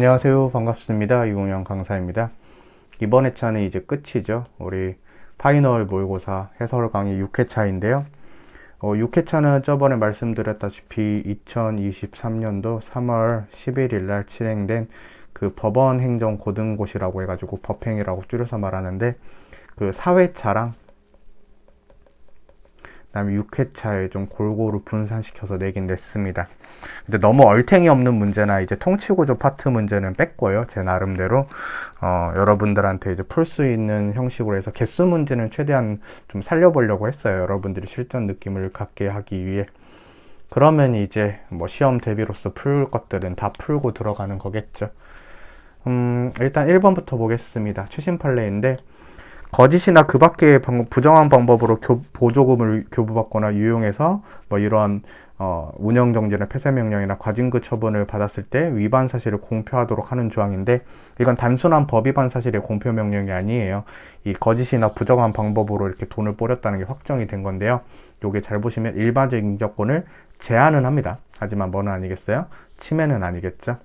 안녕하세요. 반갑습니다. 이공영 강사입니다. 이번 회차는 이제 끝이죠. 우리 파이널 모의고사 해설 강의 6회차인데요. 어, 6회차는 저번에 말씀드렸다시피 2023년도 3월 11일 날 진행된 그 법원 행정 고등고시라고 해가지고 법행이라고 줄여서 말하는데 그 4회차랑 그 다음에 6회차에 좀 골고루 분산시켜서 내긴 냈습니다. 근데 너무 얼탱이 없는 문제나 이제 통치구조 파트 문제는 뺐고요. 제 나름대로 어, 여러분들한테 이제 풀 수 있는 형식으로 해서 개수 문제는 최대한 좀 살려보려고 했어요. 여러분들이 실전 느낌을 갖게 하기 위해. 그러면 이제 뭐 시험 대비로서 풀 것들은 다 풀고 들어가는 거겠죠. 음, 일단 1번부터 보겠습니다. 최신 판례인데 거짓이나 그 밖의 부정한 방법으로 교, 보조금을 교부받거나 유용해서 뭐 이러한 어, 운영정지나 폐쇄명령이나 과징금 처분을 받았을 때 위반 사실을 공표하도록 하는 조항인데 이건 단순한 법 위반 사실의 공표 명령이 아니에요. 이 거짓이나 부정한 방법으로 이렇게 돈을 뿌렸다는 게 확정이 된 건데요. 요게 잘 보시면 일반적 인격권을 제한은 합니다. 하지만 뭐는 아니겠어요? 침해는 아니겠죠.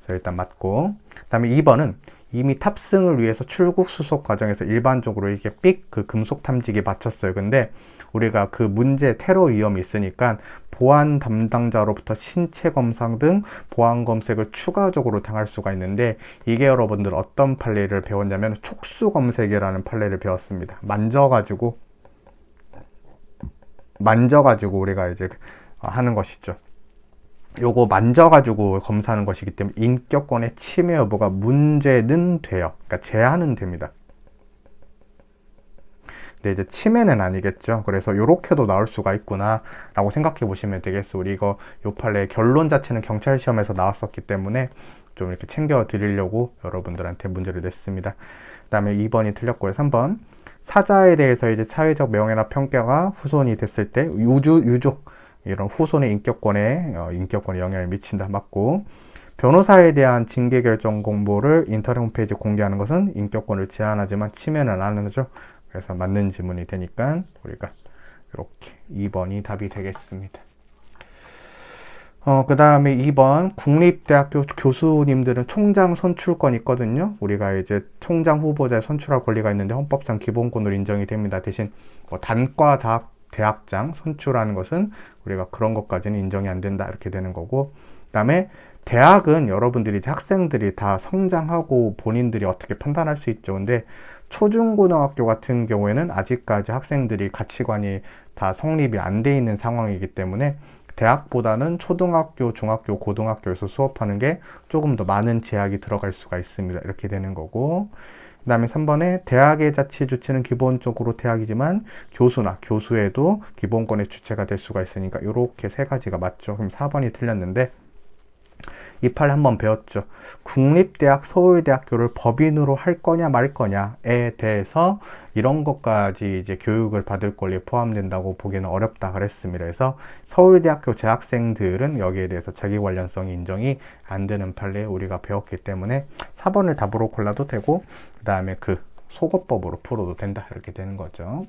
그래서 일단 맞고 그 다음에 2번은 이미 탑승을 위해서 출국 수속 과정에서 일반적으로 이렇게 삑 그 금속 탐지기 맞췄어요. 근데 우리가 그 문제 테러 위험이 있으니까 보안 담당자로부터 신체 검상 등 보안 검색을 추가적으로 당할 수가 있는데 이게 여러분들 어떤 판례를 배웠냐면 촉수 검색이라는 판례를 배웠습니다. 만져가지고 만져가지고 우리가 이제 하는 것이죠. 요거 만져가지고 검사하는 것이기 때문에 인격권의 침해 여부가 문제는 돼요. 그러니까 제한은 됩니다. 근데 이제 침해는 아니겠죠. 그래서 요렇게도 나올 수가 있구나 라고 생각해 보시면 되겠어. 우리 이거 요 판례 결론 자체는 경찰 시험에서 나왔었기 때문에 좀 이렇게 챙겨 드리려고 여러분들한테 문제를 냈습니다. 그 다음에 2번이 틀렸고요. 3번 사자에 대해서 이제 사회적 명예나 평가가 후손이 됐을 때 유주 유족 이런 후손의 인격권에 어, 인격권에 영향을 미친다 맞고 변호사에 대한 징계 결정 공보를 인터넷 홈페이지에 공개하는 것은 인격권을 제한하지만 침해는 안 하죠. 그래서 맞는 지문이 되니까 우리가 이렇게 2번이 답이 되겠습니다. 어, 그 다음에 2번 국립대학교 교수님들은 총장 선출권 있거든요. 우리가 이제 총장 후보자에 선출할 권리가 있는데 헌법상 기본권으로 인정이 됩니다. 대신 뭐 단과 다 대학장 선출하는 것은 우리가 그런 것까지는 인정이 안 된다 이렇게 되는 거고 그다음에 대학은 여러분들이 학생들이 다 성장하고 본인들이 어떻게 판단할 수 있죠. 근데 초중고등학교 같은 경우에는 아직까지 학생들이 가치관이 다 성립이 안 돼 있는 상황이기 때문에 대학보다는 초등학교, 중학교, 고등학교에서 수업하는 게 조금 더 많은 제약이 들어갈 수가 있습니다. 이렇게 되는 거고. 그 다음에 3번에 대학의 자치 주체는 기본적으로 대학이지만 교수나 교수에도 기본권의 주체가 될 수가 있으니까 이렇게 세 가지가 맞죠. 그럼 4번이 틀렸는데 이 팔 한번 배웠죠. 국립대학 서울대학교를 법인으로 할 거냐 말 거냐에 대해서 이런 것까지 이제 교육을 받을 권리에 포함된다고 보기는 어렵다 그랬습니다. 그래서 서울대학교 재학생들은 여기에 대해서 자기 관련성이 인정이 안 되는 판례 우리가 배웠기 때문에 4번을 답으로 골라도 되고 그 다음에 그 속어법으로 풀어도 된다 이렇게 되는 거죠.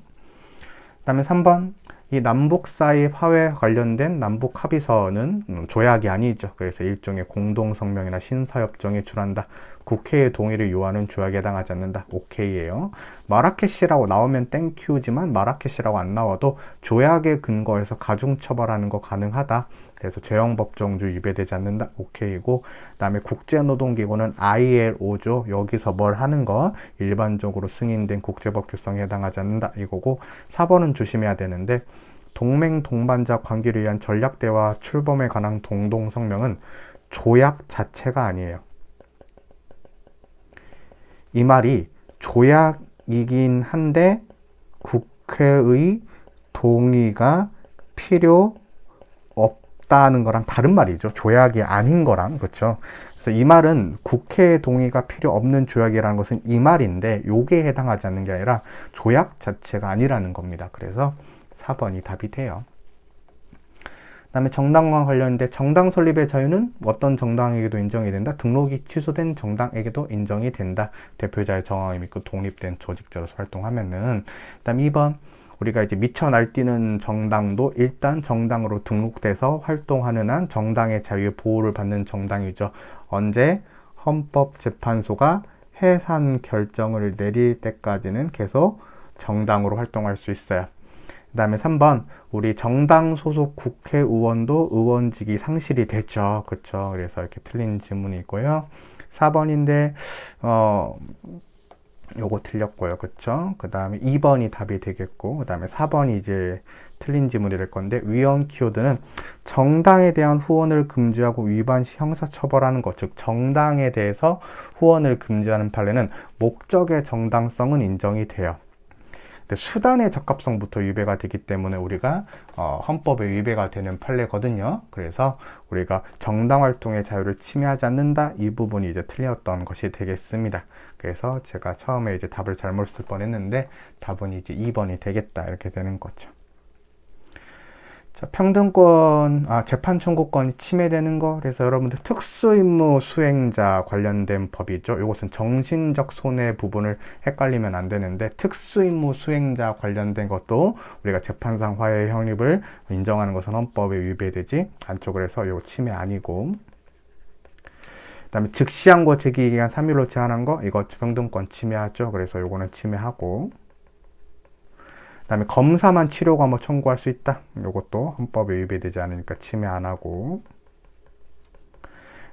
그 다음에 3번 이 남북 사이 화해 관련된 남북 합의서는 음, 조약이 아니죠. 그래서 일종의 공동성명이나 신사협정에 줄한다. 국회의 동의를 요하는 조약에 해당하지 않는다. 오케이예요. 마라케시라고 나오면 땡큐지만 마라케시라고 안 나와도 조약에 근거해서 가중 처벌하는 거 가능하다. 그래서 재형법정주 위배되지 않는다. 오케이고 그다음에 국제노동기구는 ILO죠. 여기서 뭘 하는 거 일반적으로 승인된 국제법 규성에 해당하지 않는다. 이거고 4번은 조심해야 되는데 동맹 동반자 관계를 위한 전략 대화 출범에 관한 동동성명은 조약 자체가 아니에요. 이 말이 조약이긴 한데 국회의 동의가 필요 없다는 거랑 다른 말이죠. 조약이 아닌 거랑 그렇죠. 그래서 이 말은 국회 동의가 필요 없는 조약이라는 것은 이 말인데 요게 해당하지 않는 게 아니라 조약 자체가 아니라는 겁니다. 그래서 4번이 답이 돼요. 그다음에 정당과 관련인데 정당 설립의 자유는 어떤 정당에게도 인정이 된다. 등록이 취소된 정당에게도 인정이 된다. 대표자의 정황이 믿고 독립된 조직자로서 활동하면은. 그다음 2번 우리가 이제 미쳐 날뛰는 정당도 일단 정당으로 등록돼서 활동하는 한 정당의 자유의 보호를 받는 정당이죠. 언제 헌법재판소가 해산 결정을 내릴 때까지는 계속 정당으로 활동할 수 있어요. 그 다음에 3번, 우리 정당 소속 국회의원도 의원직이 상실이 되죠. 그쵸. 그래서 이렇게 틀린 질문이 있고요. 4번인데, 어, 요거 틀렸고요. 그쵸? 그 다음에 2번이 답이 되겠고, 그 다음에 4번이 이제 틀린 지문이 될 건데, 위헌 키워드는 정당에 대한 후원을 금지하고 위반 시 형사 처벌하는 것, 즉, 정당에 대해서 후원을 금지하는 판례는 목적의 정당성은 인정이 돼요. 수단의 적합성부터 위배가 되기 때문에 우리가 어, 헌법에 위배가 되는 판례거든요. 그래서 우리가 정당 활동의 자유를 침해하지 않는다 이 부분이 이제 틀렸던 것이 되겠습니다. 그래서 제가 처음에 이제 답을 잘못 쓸 뻔했는데 답은 이제 2번이 되겠다 이렇게 되는 거죠. 자, 평등권, 아, 재판 청구권이 침해되는 거. 그래서 여러분들 특수임무 수행자 관련된 법이죠. 이것은 정신적 손해 부분을 헷갈리면 안 되는데, 특수임무 수행자 관련된 것도 우리가 재판상 화해 형립을 인정하는 것은 헌법에 위배되지 않죠. 그래서 이거 침해 아니고. 그 다음에 즉시항고 제기 기간 3일로 제한한 거, 이거 평등권 침해하죠. 그래서 요거는 침해하고. 그다음에 검사만 치료 과목 청구할 수 있다. 이것도 헌법에 위배되지 않으니까 침해 안 하고.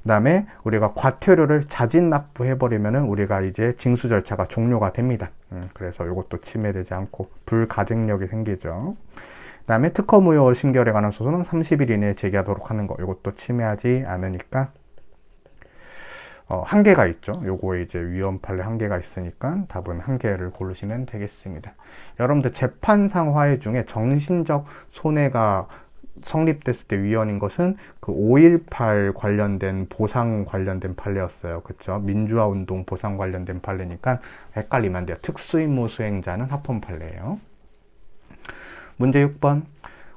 그 다음에 우리가 과태료를 자진 납부해 버리면은 우리가 이제 징수 절차가 종료가 됩니다. 음, 그래서 이것도 침해되지 않고 불가증력이 생기죠. 그 다음에 특허 무효 심결에 관한 소송은 30일 이내에 제기하도록 하는 거. 이것도 침해하지 않으니까 어, 한계가 있죠. 요거에 이제 위헌 판례 한계가 있으니까 답은 한계를 고르시면 되겠습니다. 여러분들 재판상 화해 중에 정신적 손해가 성립됐을 때 위헌인 것은 그 5.18 관련된 보상 관련된 판례였어요. 그쵸? 민주화 운동 보상 관련된 판례니까 헷갈리면 안 돼요. 특수임무 수행자는 합헌 판례예요. 문제 6번.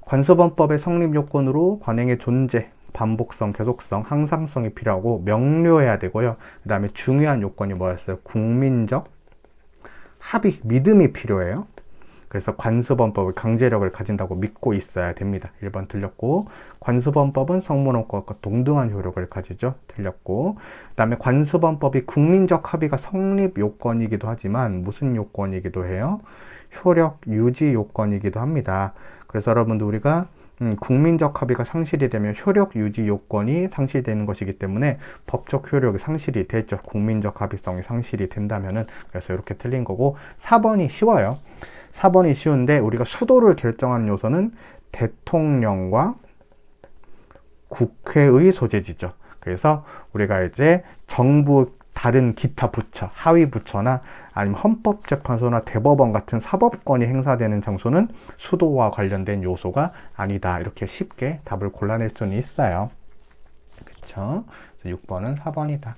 관소범법의 성립 요건으로 관행의 존재, 반복성, 계속성, 항상성이 필요하고 명료해야 되고요. 그 다음에 중요한 요건이 뭐였어요? 국민적 합의, 믿음이 필요해요. 그래서 관습원법을 강제력을 가진다고 믿고 있어야 됩니다. 1번 틀렸고 관습원법은 성문헌법과 동등한 효력을 가지죠. 틀렸고 그 다음에 관습원법이 국민적 합의가 성립 요건이기도 하지만 무슨 요건이기도 해요? 효력 유지 요건이기도 합니다. 그래서 여러분들 우리가 음, 국민적 합의가 상실이 되면 효력 유지 요건이 상실되는 것이기 때문에 법적 효력이 상실이 되죠. 국민적 합의성이 상실이 된다면은 그래서 이렇게 틀린 거고 4번이 쉬워요. 4번이 쉬운데 우리가 수도를 결정하는 요소는 대통령과 국회의 소재지죠. 그래서 우리가 이제 정부 다른 기타 부처, 하위 부처나 아니면 헌법재판소나 대법원 같은 사법권이 행사되는 장소는 수도와 관련된 요소가 아니다. 이렇게 쉽게 답을 골라낼 수는 있어요. 그쵸? 6번은 4번이다.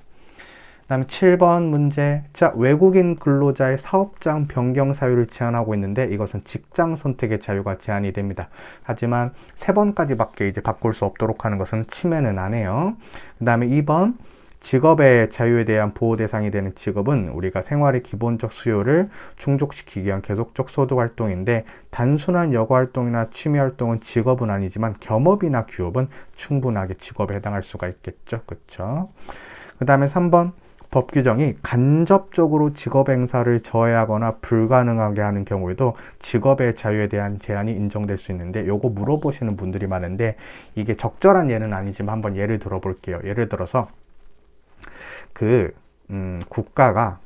그 다음에 7번 문제. 자, 외국인 근로자의 사업장 변경 사유를 제한하고 있는데 이것은 직장 선택의 자유가 제한이 됩니다. 하지만 3번까지밖에 이제 바꿀 수 없도록 하는 것은 침해는 안 해요. 그 다음에 2번. 직업의 자유에 대한 보호 대상이 되는 직업은 우리가 생활의 기본적 수요를 충족시키기 위한 계속적 소득 활동인데 단순한 여가 활동이나 취미 활동은 직업은 아니지만 겸업이나 규업은 충분하게 직업에 해당할 수가 있겠죠. 그렇죠? 그다음에 3번 법 규정이 간접적으로 직업 행사를 저해하거나 불가능하게 하는 경우에도 직업의 자유에 대한 제한이 인정될 수 있는데 요거 물어보시는 분들이 많은데 이게 적절한 예는 아니지만 한번 예를 들어 볼게요. 예를 들어서 그 음, 국가가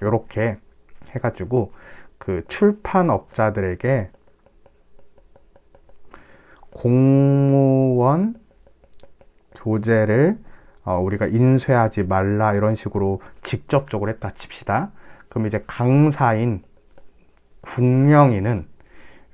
이렇게 해가지고 그 출판업자들에게 공무원 교재를 어, 우리가 인쇄하지 말라 이런 식으로 직접적으로 했다 칩시다. 그럼 이제 강사인 국영이는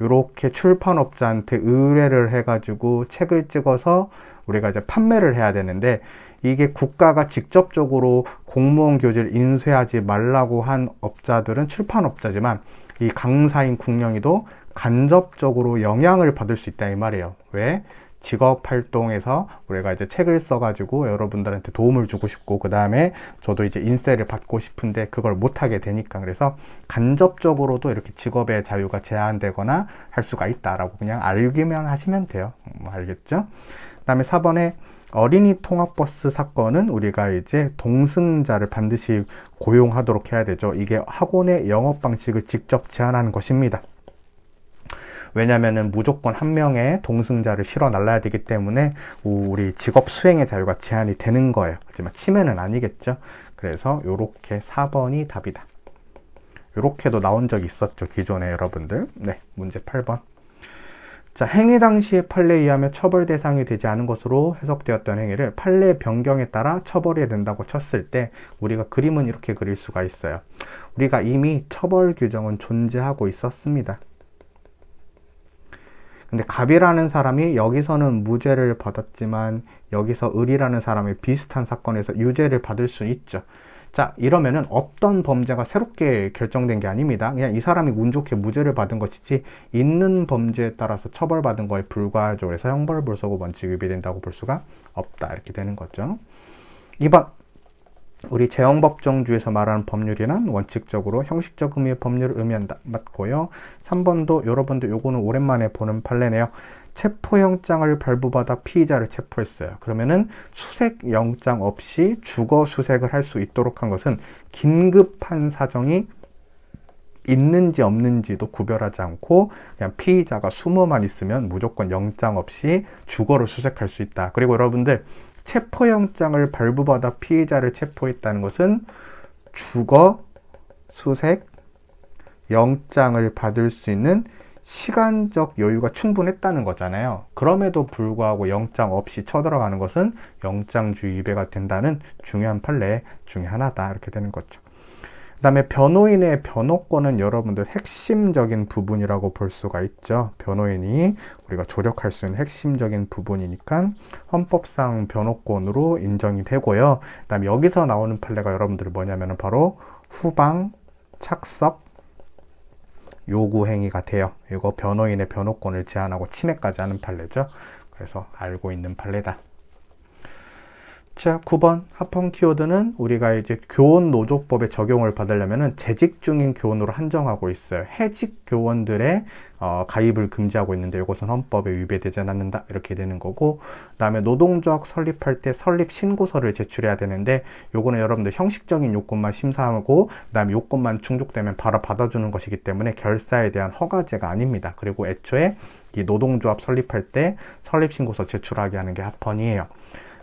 이렇게 출판업자한테 의뢰를 해가지고 책을 찍어서 우리가 이제 판매를 해야 되는데 이게 국가가 직접적으로 공무원 교재를 인쇄하지 말라고 한 업자들은 출판업자지만 이 강사인 국영이도 간접적으로 영향을 받을 수 있다 이 말이에요. 왜? 직업 활동에서 우리가 이제 책을 써가지고 여러분들한테 도움을 주고 싶고 그 다음에 저도 이제 인세를 받고 싶은데 그걸 못하게 되니까 그래서 간접적으로도 이렇게 직업의 자유가 제한되거나 할 수가 있다라고 그냥 알기만 하시면 돼요. 음, 알겠죠? 그 다음에 4번에 어린이 통학버스 사건은 우리가 이제 동승자를 반드시 고용하도록 해야 되죠. 이게 학원의 영업 방식을 직접 제한하는 것입니다. 왜냐면은 무조건 한 명의 동승자를 실어 날라야 되기 때문에 우리 직업 수행의 자유가 제한이 되는 거예요. 하지만 치매는 아니겠죠. 그래서 요렇게 4번이 답이다. 요렇게도 나온 적이 있었죠. 기존에 여러분들. 네, 문제 8번. 자, 행위 당시의 판례에 의하면 처벌 대상이 되지 않은 것으로 해석되었던 행위를 판례 변경에 따라 처벌해야 된다고 쳤을 때 우리가 그림은 이렇게 그릴 수가 있어요. 우리가 이미 처벌 규정은 존재하고 있었습니다. 근데 갑이라는 사람이 여기서는 무죄를 받았지만 여기서 을이라는 사람이 비슷한 사건에서 유죄를 받을 수 있죠. 자, 이러면은 없던 범죄가 새롭게 결정된 게 아닙니다. 그냥 이 사람이 운 좋게 무죄를 받은 것이지 있는 범죄에 따라서 처벌받은 거에 불과하죠. 그래서 형벌 불소급 원칙 위배된다고 볼 수가 없다. 이렇게 되는 거죠. 2번. 우리 재형법정주에서 말하는 법률이란 원칙적으로 형식적 의미의 법률을 의미한다. 맞고요. 3번도 여러분들 요거는 오랜만에 보는 판례네요. 체포영장을 발부받아 피의자를 체포했어요. 그러면은 수색 영장 없이 주거 수색을 할 수 있도록 한 것은 긴급한 사정이 있는지 없는지도 구별하지 않고 그냥 피의자가 숨어만 있으면 무조건 영장 없이 주거를 수색할 수 있다. 그리고 여러분들 체포영장을 발부받아 피의자를 체포했다는 것은 주거 수색 영장을 받을 수 있는 시간적 여유가 충분했다는 거잖아요. 그럼에도 불구하고 영장 없이 쳐들어가는 것은 영장주의 위배가 된다는 중요한 판례 중에 하나다. 이렇게 되는 거죠. 그 다음에 변호인의 변호권은 여러분들 핵심적인 부분이라고 볼 수가 있죠. 변호인이 우리가 조력할 수 있는 핵심적인 부분이니까 헌법상 변호권으로 인정이 되고요. 그 다음에 여기서 나오는 판례가 여러분들 뭐냐면 바로 후방, 착석, 요구 행위가 돼요. 이거 변호인의 변호권을 제한하고 침해까지 하는 판례죠. 그래서 알고 있는 판례다. 자, 9번 합헌 키워드는 우리가 이제 교원 노조법에 적용을 받으려면은 재직 중인 교원으로 한정하고 있어요. 해직 교원들의 어, 가입을 금지하고 있는데 이것은 헌법에 위배되지 않는다 이렇게 되는 거고 그다음에 노동조합 설립할 때 설립 신고서를 제출해야 되는데 요거는 여러분들 형식적인 요건만 심사하고 그다음에 요건만 충족되면 바로 받아주는 것이기 때문에 결사에 대한 허가제가 아닙니다. 그리고 애초에 이 노동조합 설립할 때 설립 신고서 제출하게 하는 게 합헌이에요.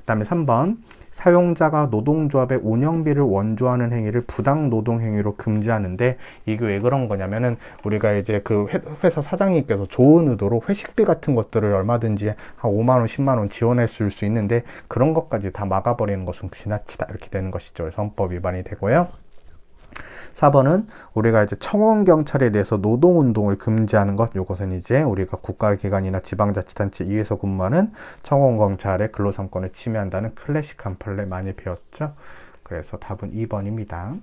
그다음에 3번 사용자가 노동조합의 운영비를 원조하는 행위를 부당 노동 행위로 금지하는데 이게 왜 그런 거냐면은 우리가 이제 그 회사 사장님께서 좋은 의도로 회식비 같은 것들을 얼마든지 한 5만 원, 10만 원 지원했을 수 있는데 그런 것까지 다 막아버리는 것은 지나치다 이렇게 되는 것이죠. 그래서 헌법 위반이 되고요. 4번은 우리가 이제 청원 경찰에 대해서 노동 운동을 금지하는 것 요것은 이제 우리가 국가기관이나 지방자치단체 이에서 근무하는 청원 경찰의 근로삼권을 침해한다는 클래식한 판례 많이 배웠죠. 그래서 답은 2번입니다.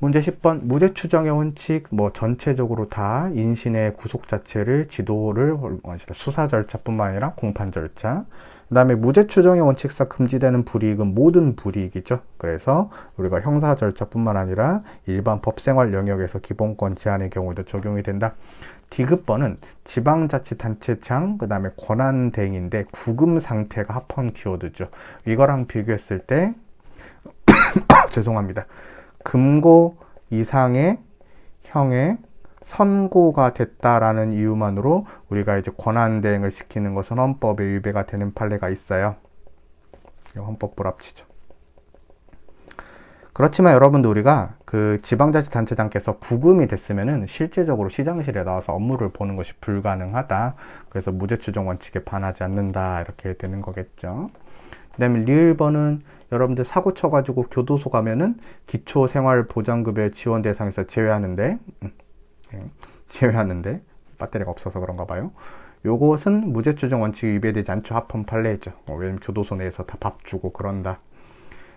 문제 10번 무죄 추정의 원칙 뭐 전체적으로 다 인신의 구속 자체를 지도를 수사 절차뿐만 아니라 공판 절차 그 다음에 무죄 추정의 원칙상 금지되는 불이익은 모든 불이익이죠. 그래서 우리가 형사 절차뿐만 아니라 일반 법생활 영역에서 기본권 제한의 경우도 적용이 된다. 디귿번은 지방자치단체장, 그 다음에 권한대행인데 구금 상태가 합헌 키워드죠. 이거랑 비교했을 때 죄송합니다. 금고 이상의 형의 선고가 됐다라는 이유만으로 우리가 이제 권한 대행을 시키는 것은 헌법에 위배가 되는 판례가 있어요. 헌법 불합치죠. 그렇지만 여러분들 우리가 그 지방자치단체장께서 구금이 됐으면은 실제적으로 시장실에 나와서 업무를 보는 것이 불가능하다. 그래서 무죄추정 원칙에 반하지 않는다. 이렇게 되는 거겠죠. 그 다음에 리을번은 여러분들 사고 쳐가지고 교도소 가면은 기초생활보장급여 지원 대상에서 제외하는데 음, 예, 제외하는데 배터리가 없어서 그런가 봐요. 요것은 무죄 추정 원칙이 위배되지 않죠. 합헌 판례죠. 어, 왜냐면 교도소 내에서 다 밥 주고 그런다.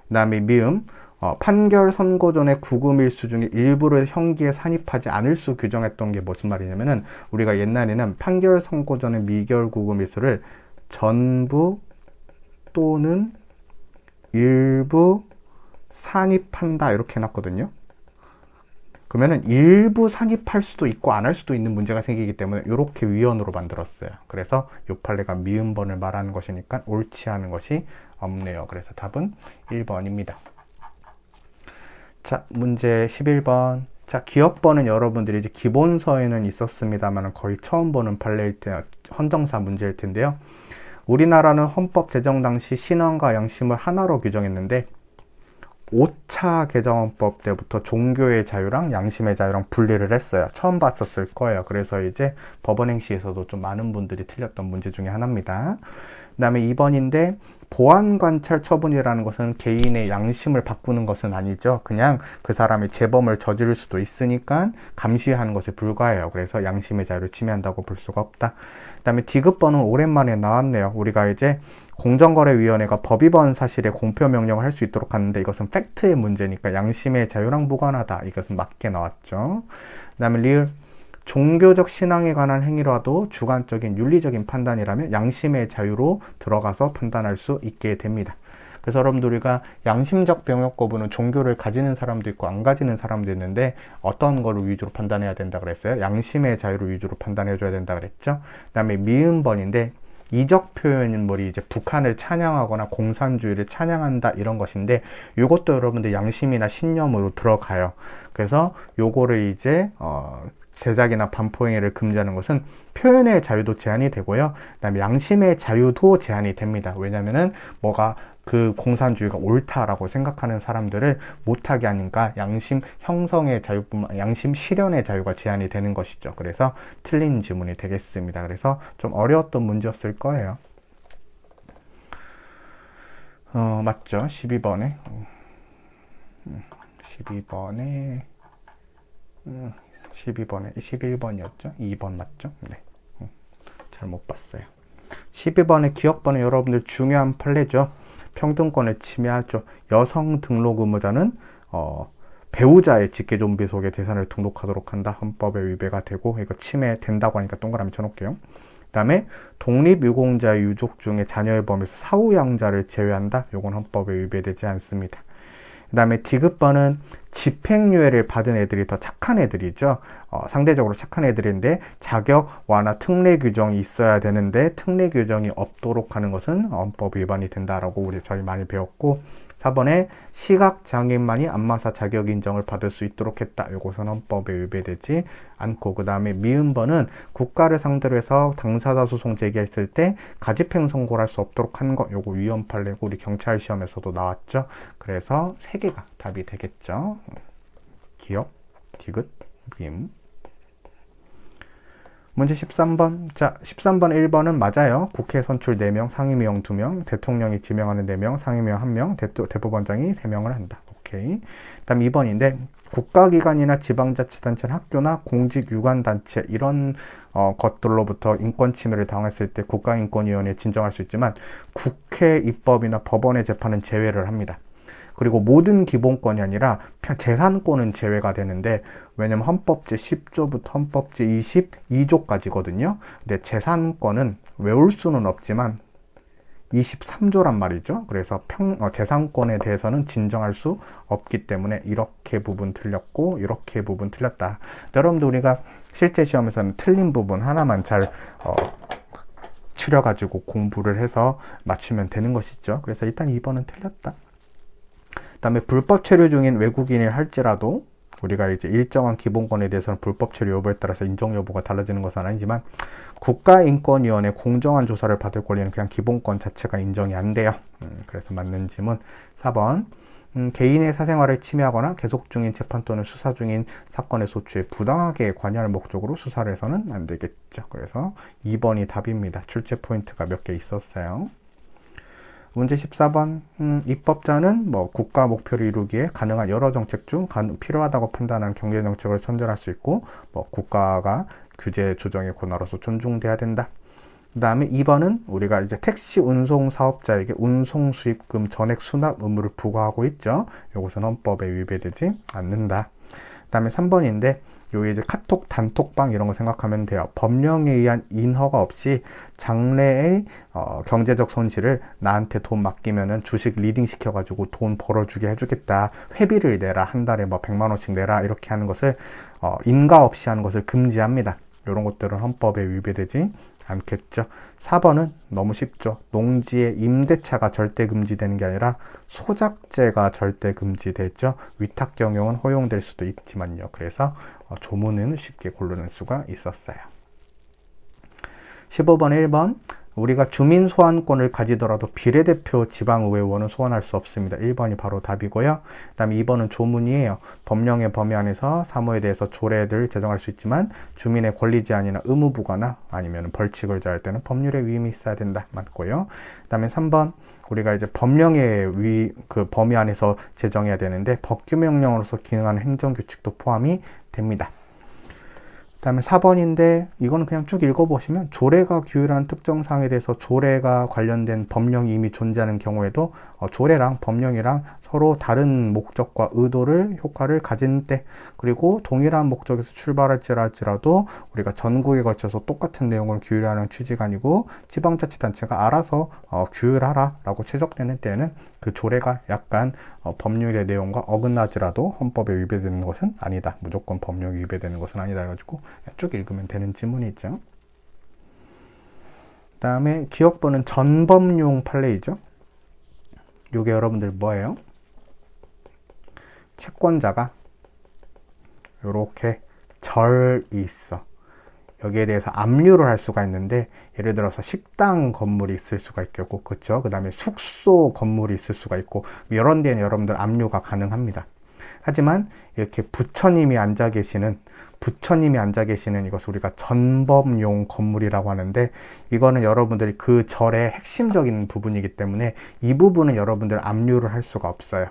그 다음에 미음 어, 판결 선고 전에 구금일수 중에 일부를 형기에 산입하지 않을 수 규정했던 게 무슨 말이냐면은 우리가 옛날에는 판결 선고 전에 미결 구금일수를 전부 또는 일부 산입한다 이렇게 해놨거든요. 그러면은 일부 산입할 수도 있고 안 할 수도 있는 문제가 생기기 때문에 이렇게 위헌으로 만들었어요. 그래서 요 판례가 미음번을 말하는 것이니까 옳지 않은 것이 없네요. 그래서 답은 1번입니다. 자, 문제 11번. 자, 기억번은 여러분들이 이제 기본서에는 있었습니다만 거의 처음 보는 판례일 때, 헌정사 문제일 텐데요. 우리나라는 헌법 제정 당시 신원과 양심을 하나로 규정했는데 5차 개정헌법 때부터 종교의 자유랑 양심의 자유랑 분리를 했어요. 처음 봤었을 거예요. 그래서 이제 법원 행시에서도 좀 많은 분들이 틀렸던 문제 중에 하나입니다. 그 다음에 2번인데 보안 관찰 처분이라는 것은 개인의 양심을 바꾸는 것은 아니죠. 그냥 그 사람이 재범을 저지를 수도 있으니까 감시하는 것에 불과해요. 그래서 양심의 자유를 침해한다고 볼 수가 없다. 그 다음에 디귿번은 오랜만에 나왔네요. 우리가 이제 공정거래위원회가 법 위반 사실에 공표 명령을 할 수 있도록 하는데 이것은 팩트의 문제니까 양심의 자유랑 무관하다. 이것은 맞게 나왔죠. 그 다음에 리을 종교적 신앙에 관한 행위라도 주관적인 윤리적인 판단이라면 양심의 자유로 들어가서 판단할 수 있게 됩니다. 그래서 여러분들 우리가 양심적 병역 거부는 종교를 가지는 사람도 있고 안 가지는 사람도 있는데 어떤 거를 위주로 판단해야 된다 그랬어요? 양심의 자유를 위주로 판단해 줘야 된다 그랬죠? 그다음에 미음번인데 이적 표현인 머리 이제 북한을 찬양하거나 공산주의를 찬양한다 이런 것인데 이것도 여러분들 양심이나 신념으로 들어가요. 그래서 요거를 이제 어 제작이나 반포행위를 금지하는 것은 표현의 자유도 제한이 되고요. 그다음에 양심의 자유도 제한이 됩니다. 왜냐면은 뭐가 그 공산주의가 옳다라고 생각하는 사람들을 못하게 하니까 양심 형성의 자유뿐만 양심 실현의 자유가 제한이 되는 것이죠. 그래서 틀린 지문이 되겠습니다. 그래서 좀 어려웠던 문제였을 거예요. 어, 맞죠? 12번에 12번에 12번에 11번이었죠? 2번 맞죠? 네. 잘 못 봤어요. 12번의 기억번호 여러분들 중요한 판례죠. 평등권을 침해하죠. 여성 등록 의무자는 어, 배우자의 직계존비 속에 대산을 등록하도록 한다. 헌법에 위배가 되고 이거 침해된다고 하니까 동그라미 쳐놓을게요. 그 다음에 독립유공자의 유족 중에 자녀의 범위에서 사후양자를 제외한다. 이건 헌법에 위배되지 않습니다. 그 다음에 디귿번은 집행유예를 받은 애들이 더 착한 애들이죠. 어, 상대적으로 착한 애들인데 자격 완화 특례 규정이 있어야 되는데 특례 규정이 없도록 하는 것은 헌법 위반이 된다라고 우리 저희 많이 배웠고 4번에 시각장애인만이 안마사 자격 인정을 받을 수 있도록 했다. 이것은 헌법에 위배되지 않고 그 다음에 미음번은 국가를 상대로 해서 당사자 소송 제기했을 때 가집행 선고를 할 수 없도록 한 것. 요거 위헌 판례고 우리 경찰 시험에서도 나왔죠. 그래서 세 개가 답이 되겠죠. 기억, 디귿, 미음. 문제 13번. 자, 13번 1번은 맞아요. 국회 선출 4명, 상임위원 2명, 대통령이 지명하는 4명, 상임위원 1명, 대, 대법원장이 3명을 한다. 오케이. 다음 2번인데 국가기관이나 지방자치단체, 학교나 공직유관단체 이런 어, 것들로부터 인권 침해를 당했을 때 국가인권위원회에 진정할 수 있지만 국회 입법이나 법원의 재판은 제외를 합니다. 그리고 모든 기본권이 아니라 재산권은 제외가 되는데 왜냐면 헌법 제 10조부터 헌법 제 22조까지거든요. 근데 재산권은 외울 수는 없지만 23조란 말이죠. 그래서 평, 어, 재산권에 대해서는 진정할 수 없기 때문에 이렇게 부분 틀렸고 이렇게 부분 틀렸다. 여러분들 우리가 실제 시험에서는 틀린 부분 하나만 잘 어, 추려가지고 공부를 해서 맞추면 되는 것이죠. 그래서 일단 2번은 틀렸다. 다음에 불법 체류 중인 외국인을 할지라도 우리가 이제 일정한 기본권에 대해서는 불법 체류 여부에 따라서 인정 여부가 달라지는 것은 아니지만 국가인권위원회 공정한 조사를 받을 권리는 그냥 기본권 자체가 인정이 안 돼요. 음, 그래서 맞는 질문 4번 음, 개인의 사생활을 침해하거나 계속 중인 재판 또는 수사 중인 사건의 소추에 부당하게 관여할 목적으로 수사를 해서는 안 되겠죠. 그래서 2번이 답입니다. 출제 포인트가 몇 개 있었어요. 문제 14번 음, 입법자는 뭐 국가 목표를 이루기에 가능한 여러 정책 중 필요하다고 판단하는 경제 정책을 선정할 수 있고 뭐 국가가 규제 조정의 권한으로서 존중돼야 된다. 그 다음에 2번은 우리가 이제 택시 운송 사업자에게 운송 수입금 전액 수납 의무를 부과하고 있죠. 이것은 헌법에 위배되지 않는다. 그 다음에 3번인데 요게 이제 카톡 단톡방 이런 거 생각하면 돼요. 법령에 의한 인허가 없이 장래의 어, 경제적 손실을 나한테 돈 맡기면은 주식 리딩 시켜가지고 돈 벌어주게 해주겠다. 회비를 내라 한 달에 뭐 100만 원씩 내라 이렇게 하는 것을 어, 인가 없이 하는 것을 금지합니다. 이런 것들은 헌법에 위배되지 않겠죠. 4번은 너무 쉽죠. 농지의 임대차가 절대 금지되는 게 아니라 소작제가 절대 금지되죠. 위탁 경영은 허용될 수도 있지만요. 그래서 어, 조문은 쉽게 고르는 수가 있었어요. 15번 1번 우리가 주민 소환권을 가지더라도 비례대표 지방의회의원은 소환할 수 없습니다. 1번이 바로 답이고요. 그 다음에 2번은 조문이에요. 법령의 범위 안에서 사무에 대해서 조례를 제정할 수 있지만 주민의 권리 제한이나 의무 부과나 아니면 벌칙을 정할 때는 법률의 위임이 있어야 된다. 맞고요. 그 다음에 3번 우리가 이제 법령의 위, 그 범위 안에서 제정해야 되는데 법규 명령으로서 기능하는 행정규칙도 포함이 됩니다. 다음에 4번인데 이거는 그냥 쭉 읽어보시면 조례가 규율한 특정 사항에 대해서 조례가 관련된 법령이 이미 존재하는 경우에도 어, 조례랑 법령이랑 서로 다른 목적과 의도를 효과를 가진 때 그리고 동일한 목적에서 출발할지라도 우리가 전국에 걸쳐서 똑같은 내용을 규율하는 취지가 아니고 지방자치단체가 알아서 어, 규율하라라고 채석되는 때는 그 조례가 약간 어, 법률의 내용과 어긋나지라도 헌법에 위배되는 것은 아니다. 무조건 법령이 위배되는 것은 아니다. 해가지고 쭉 읽으면 되는 지문이죠. 다음에 기억번은 전범용 판례이죠. 요게 여러분들 뭐예요? 채권자가 이렇게 절이 있어. 여기에 대해서 압류를 할 수가 있는데 예를 들어서 식당 건물이 있을 수가 있겠고 그렇죠. 그 다음에 숙소 건물이 있을 수가 있고 이런 데는 여러분들 압류가 가능합니다. 하지만 이렇게 부처님이 앉아 계시는 부처님이 앉아 계시는 이것을 우리가 전범용 건물이라고 하는데 이거는 여러분들이 그 절의 핵심적인 부분이기 때문에 이 부분은 여러분들 압류를 할 수가 없어요.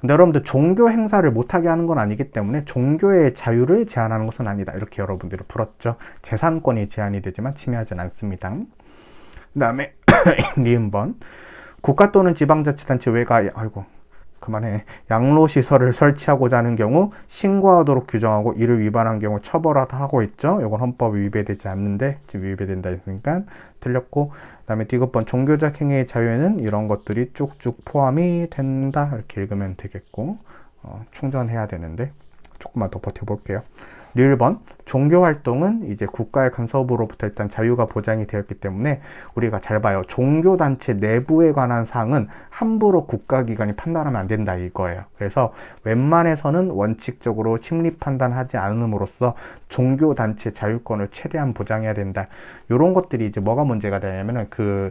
근데 여러분들 종교 행사를 못하게 하는 건 아니기 때문에 종교의 자유를 제한하는 것은 아니다. 이렇게 여러분들이 풀었죠. 재산권이 제한이 되지만 침해하진 않습니다. 그 다음에 니은번 국가 또는 지방자치단체 외가 아이고 그만해 양로시설을 설치하고자 하는 경우 신고하도록 규정하고 이를 위반한 경우 처벌하고 있죠. 이건 헌법에 위배되지 않는데 지금 위배된다 했으니까 틀렸고 그다음에 디귿번 종교적 행위의 자유에는 이런 것들이 쭉쭉 포함이 된다 이렇게 읽으면 되겠고 어, 충전해야 되는데 조금만 더 버텨볼게요. 1번 종교 활동은 이제 국가의 간섭으로부터 일단 자유가 보장이 되었기 때문에 우리가 잘 봐요. 종교 단체 내부에 관한 사항은 함부로 국가 기관이 판단하면 안 된다 이거예요. 그래서 웬만해서는 원칙적으로 심리 판단하지 않음으로써 종교 단체 자율권을 최대한 보장해야 된다. 이런 것들이 이제 뭐가 문제가 되냐면은 그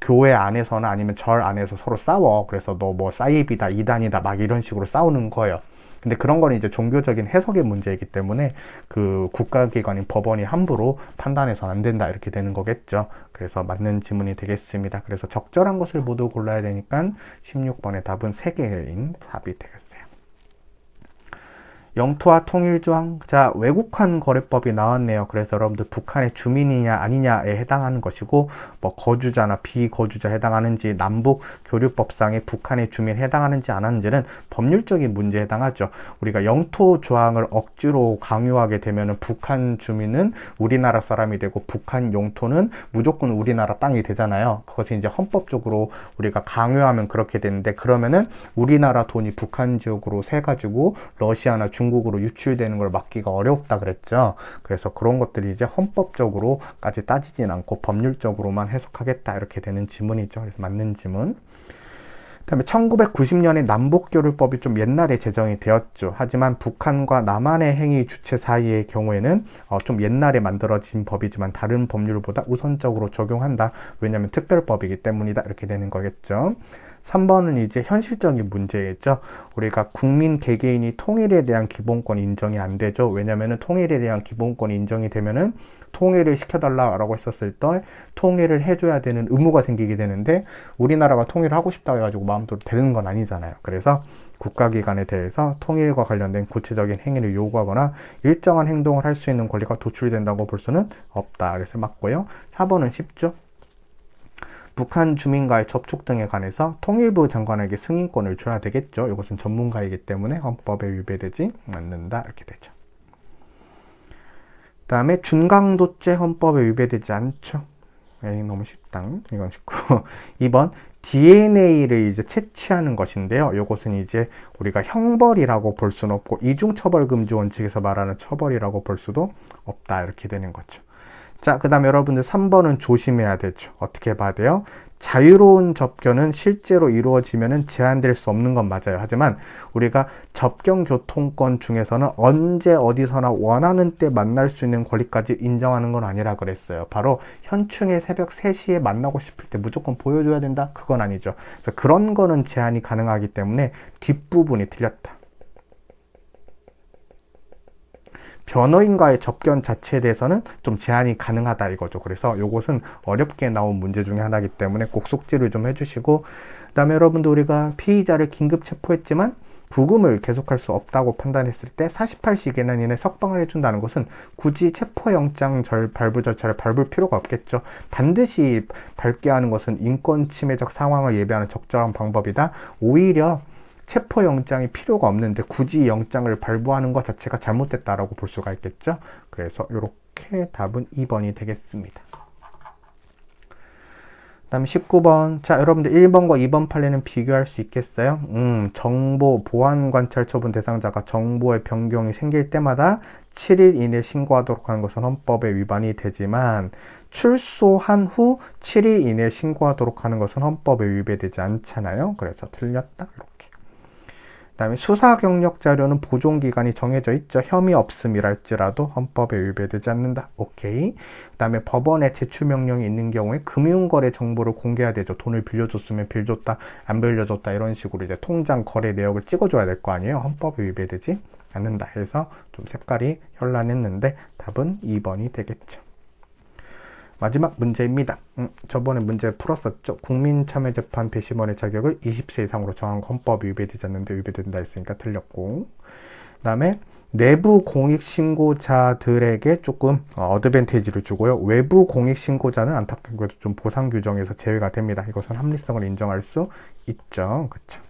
교회 안에서나 아니면 절 안에서 서로 싸워. 그래서 너 뭐 사이비다, 이단이다, 막 이런 식으로 싸우는 거예요. 근데 그런 거는 이제 종교적인 해석의 문제이기 때문에 그 국가기관인 법원이 함부로 판단해서 안 된다 이렇게 되는 거겠죠. 그래서 맞는 지문이 되겠습니다. 그래서 적절한 것을 모두 골라야 되니까 16번의 답은 3개인 답이 되겠습니다. 영토와 통일조항. 자, 외국환 거래법이 나왔네요. 그래서 여러분들 북한의 주민이냐 아니냐에 해당하는 것이고, 뭐 거주자나 비거주자 해당하는지, 남북 교류법상의 북한의 주민 해당하는지 안 하는지는 법률적인 문제에 해당하죠. 우리가 영토 조항을 억지로 강요하게 되면은 북한 주민은 우리나라 사람이 되고, 북한 영토는 무조건 우리나라 땅이 되잖아요. 그것이 이제 헌법적으로 우리가 강요하면 그렇게 되는데, 그러면은 우리나라 돈이 북한 지역으로 새 가지고 러시아나 중 중국으로 유출되는 걸 막기가 어렵다 그랬죠. 그래서 그런 것들이 이제 헌법적으로까지 따지진 않고 법률적으로만 해석하겠다 이렇게 되는 지문이죠. 그래서 맞는 지문. 그다음에 1990년에 남북교류법이 좀 옛날에 제정이 되었죠. 하지만 북한과 남한의 행위 주체 사이의 경우에는 어, 좀 옛날에 만들어진 법이지만 다른 법률보다 우선적으로 적용한다. 왜냐하면 특별법이기 때문이다. 이렇게 되는 거겠죠. 3번은 이제 현실적인 문제겠죠. 우리가 국민 개개인이 통일에 대한 기본권 인정이 안 되죠. 왜냐면은 통일에 대한 기본권 인정이 되면은 통일을 시켜달라라고 했었을 때 통일을 해줘야 되는 의무가 생기게 되는데 우리나라가 통일을 하고 싶다고 해가지고 마음대로 되는 건 아니잖아요. 그래서 국가기관에 대해서 통일과 관련된 구체적인 행위를 요구하거나 일정한 행동을 할 수 있는 권리가 도출된다고 볼 수는 없다. 그래서 맞고요. 4번은 쉽죠. 북한 주민과의 접촉 등에 관해서 통일부 장관에게 승인권을 줘야 되겠죠. 이것은 전문가이기 때문에 헌법에 위배되지 않는다. 이렇게 되죠. 다음에 준강도죄 헌법에 위배되지 않죠. 에이, 너무 쉽다. 이건 쉽고. 2번 DNA를 이제 채취하는 것인데요. 이것은 이제 우리가 형벌이라고 볼 수는 없고 이중처벌금지 원칙에서 말하는 처벌이라고 볼 수도 없다. 이렇게 되는 거죠. 자, 그 다음에 여러분들 3번은 조심해야 되죠. 어떻게 봐야 돼요? 자유로운 접견은 실제로 이루어지면 제한될 수 없는 건 맞아요. 하지만 우리가 접견 교통권 중에서는 언제 어디서나 원하는 때 만날 수 있는 권리까지 인정하는 건 아니라 그랬어요. 바로 현충일 새벽 3시에 만나고 싶을 때 무조건 보여줘야 된다? 그건 아니죠. 그래서 그런 거는 제한이 가능하기 때문에 뒷부분이 틀렸다. 변호인과의 접견 자체에 대해서는 좀 제한이 가능하다 이거죠. 그래서 이것은 어렵게 나온 문제 중에 하나이기 때문에 꼭 속지를 좀 해주시고 그다음에 여러분들 우리가 피의자를 긴급 체포했지만 구금을 계속할 수 없다고 판단했을 때 48시간 이내 석방을 해준다는 것은 굳이 체포영장 절 발부 절차를 밟을 필요가 없겠죠. 반드시 밟게 하는 것은 인권 침해적 상황을 예비하는 적절한 방법이다. 오히려 체포영장이 필요가 없는데 굳이 영장을 발부하는 것 자체가 잘못됐다라고 볼 수가 있겠죠. 그래서 이렇게 답은 2번이 되겠습니다. 다음 19번. 자, 여러분들 1번과 2번 판례는 비교할 수 있겠어요? 음, 정보 보안 관찰 처분 대상자가 정보의 변경이 생길 때마다 7일 이내 신고하도록 하는 것은 헌법에 위반이 되지만 출소한 후 7일 이내 신고하도록 하는 것은 헌법에 위배되지 않잖아요. 그래서 틀렸다. 그다음에 수사 경력 자료는 보존 기간이 정해져 있죠. 혐의 없음이랄지라도 헌법에 위배되지 않는다. 오케이. 그다음에 법원에 제출 명령이 있는 경우에 금융 거래 정보를 공개해야 되죠. 돈을 빌려줬으면 빌려줬다, 안 빌려줬다 이런 식으로 이제 통장 거래 내역을 찍어줘야 될 거 아니에요. 헌법에 위배되지 않는다. 해서 좀 색깔이 현란했는데 답은 2번이 되겠죠. 마지막 문제입니다. 음, 저번에 문제 풀었었죠. 국민참여재판 배심원의 자격을 20세 이상으로 정한 헌법 위배되지 않는데 위배된다 했으니까 틀렸고 그 다음에 내부 공익신고자들에게 조금 어드밴티지를 주고요. 외부 공익신고자는 안타깝게도 좀 보상 규정에서 제외가 됩니다. 이것은 합리성을 인정할 수 있죠. 그렇죠.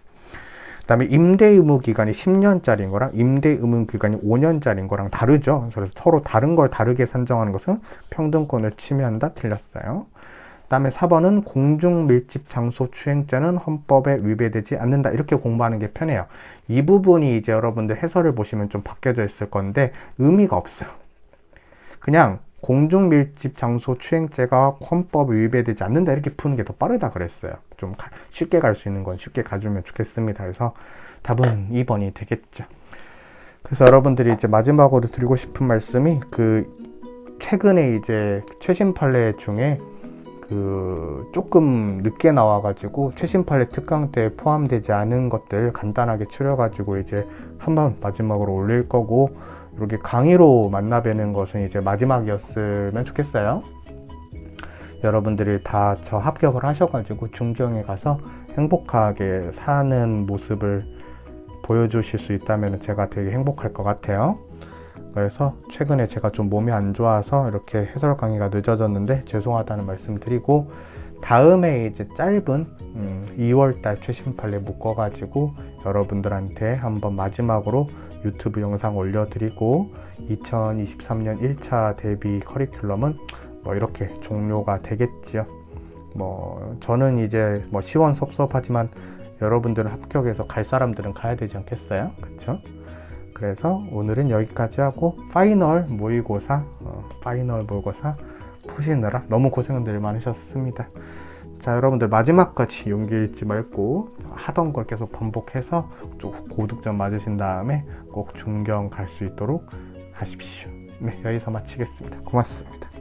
그다음에 임대 의무 기간이 10년짜리인 거랑 임대 의무 기간이 5년짜리인 거랑 다르죠. 그래서 서로 다른 걸 다르게 산정하는 것은 평등권을 침해한다. 틀렸어요. 그다음에 4번은 공중 밀집 장소 추행죄는 헌법에 위배되지 않는다. 이렇게 공부하는 게 편해요. 이 부분이 이제 여러분들 해설을 보시면 좀 바뀌어져 있을 건데 의미가 없어요. 그냥 공중 밀집 장소 추행죄가 헌법에 위배되지 않는다 이렇게 푸는 게 더 빠르다 그랬어요. 좀 쉽게 갈 수 있는 건 쉽게 가주면 좋겠습니다. 그래서 답은 2번이 되겠죠. 그래서 여러분들이 이제 마지막으로 드리고 싶은 말씀이 그 최근에 이제 최신 판례 중에 그 조금 늦게 나와가지고 최신 판례 특강 때 포함되지 않은 것들 간단하게 추려가지고 이제 한번 마지막으로 올릴 거고 이렇게 강의로 만나 뵈는 것은 이제 마지막이었으면 좋겠어요. 여러분들이 다 저 합격을 하셔가지고 중경에 가서 행복하게 사는 모습을 보여주실 수 있다면 제가 되게 행복할 것 같아요. 그래서 최근에 제가 좀 몸이 안 좋아서 이렇게 해설 강의가 늦어졌는데 죄송하다는 말씀 드리고 다음에 이제 짧은 음, 2월달 최신 판례 묶어가지고 여러분들한테 한번 마지막으로 유튜브 영상 올려드리고 2023년 1차 데뷔 커리큘럼은 뭐 이렇게 종료가 되겠지요. 뭐 저는 이제 뭐 시원섭섭하지만 여러분들은 합격해서 갈 사람들은 가야 되지 않겠어요? 그쵸? 그래서 오늘은 여기까지 하고 파이널 모의고사 어, 파이널 모의고사 푸시느라 너무 고생들 많으셨습니다. 자 여러분들 마지막까지 용기 잃지 말고 하던 걸 계속 반복해서 좀 고득점 맞으신 다음에 꼭 중경 갈 수 있도록 하십시오. 네 여기서 마치겠습니다. 고맙습니다.